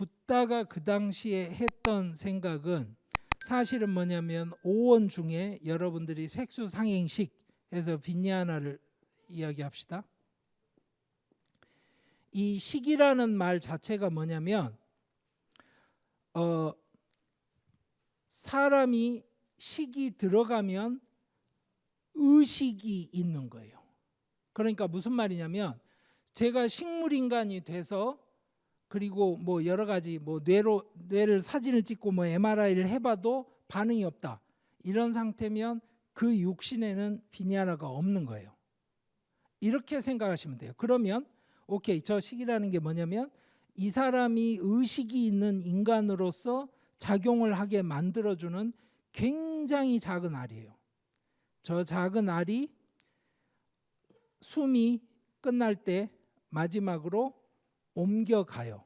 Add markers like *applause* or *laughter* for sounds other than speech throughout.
붓다가 그 당시에 했던 생각은 사실은 뭐냐면 오원 중에 여러분들이 색수 상행식 해서 빈니아나를 이야기합시다. 이 식이라는 말 자체가 뭐냐면 어 사람이 식이 들어가면 의식이 있는 거예요. 그러니까 무슨 말이냐면 제가 식물 인간이 돼서 그리고 뭐 여러 가지 뭐 뇌로 뇌를 사진을 찍고 뭐 MRI를 해봐도 반응이 없다. 이런 상태면 그 육신에는 비니아라가 없는 거예요. 이렇게 생각하시면 돼요. 그러면 오케이 저 식이라는 게 뭐냐면 이 사람이 의식이 있는 인간으로서 작용을 하게 만들어주는 굉장히 작은 알이에요. 저 작은 알이 숨이 끝날 때 마지막으로 옮겨가요.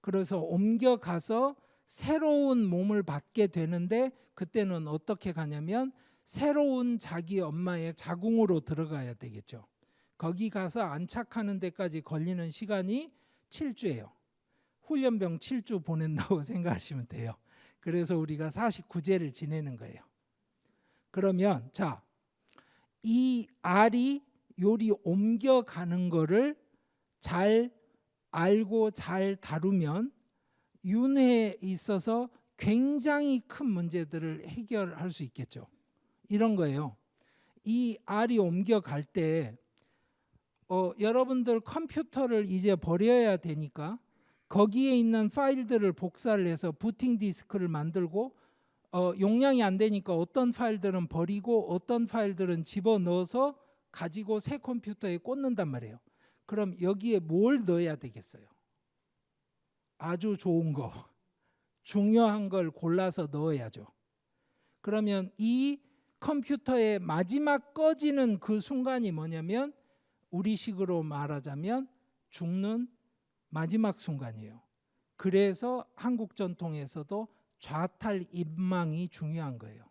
그래서 옮겨가서 새로운 몸을 받게 되는데 그때는 어떻게 가냐면 새로운 자기 엄마의 자궁으로 들어가야 되겠죠. 거기 가서 안착하는 데까지 걸리는 시간이 7주예요. 훈련병 7주 보낸다고 *laughs* 생각하시면 돼요. 그래서 우리가 49제를 지내는 거예요. 그러면 자, 이 알이 요리 옮겨가는 거를 잘 알고 잘 다루면 윤회에 있어서 굉장히 큰 문제들을 해결할 수 있겠죠. 이런 거예요. 이 알이 옮겨갈 때 어, 여러분들 컴퓨터를 이제 버려야 되니까 거기에 있는 파일들을 복사를 해서 부팅 디스크를 만들고 어, 용량이 안 되니까 어떤 파일들은 버리고 어떤 파일들은 집어 넣어서 가지고 새 컴퓨터에 꽂는단 말이에요. 그럼 여기에 뭘 넣어야 되겠어요? 아주 좋은 거, *laughs* 중요한 걸 골라서 넣어야죠. 그러면 이 컴퓨터의 마지막 꺼지는 그 순간이 뭐냐면 우리식으로 말하자면 죽는 마지막 순간이에요. 그래서 한국 전통에서도 좌탈 입망이 중요한 거예요.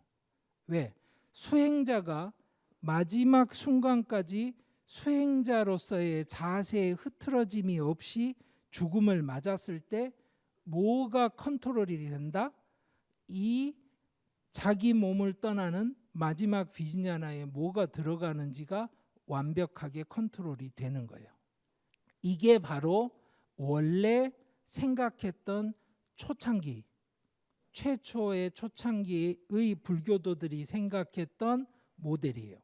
왜? 수행자가 마지막 순간까지 수행자로서의 자세의 흐트러짐이 없이 죽음을 맞았을 때 뭐가 컨트롤이 된다? 이 자기 몸을 떠나는 마지막 비즈냐나에 뭐가 들어가는지가 완벽하게 컨트롤이 되는 거예요. 이게 바로 원래 생각했던 초창기 최초의 초창기의 불교도들이 생각했던 모델이에요.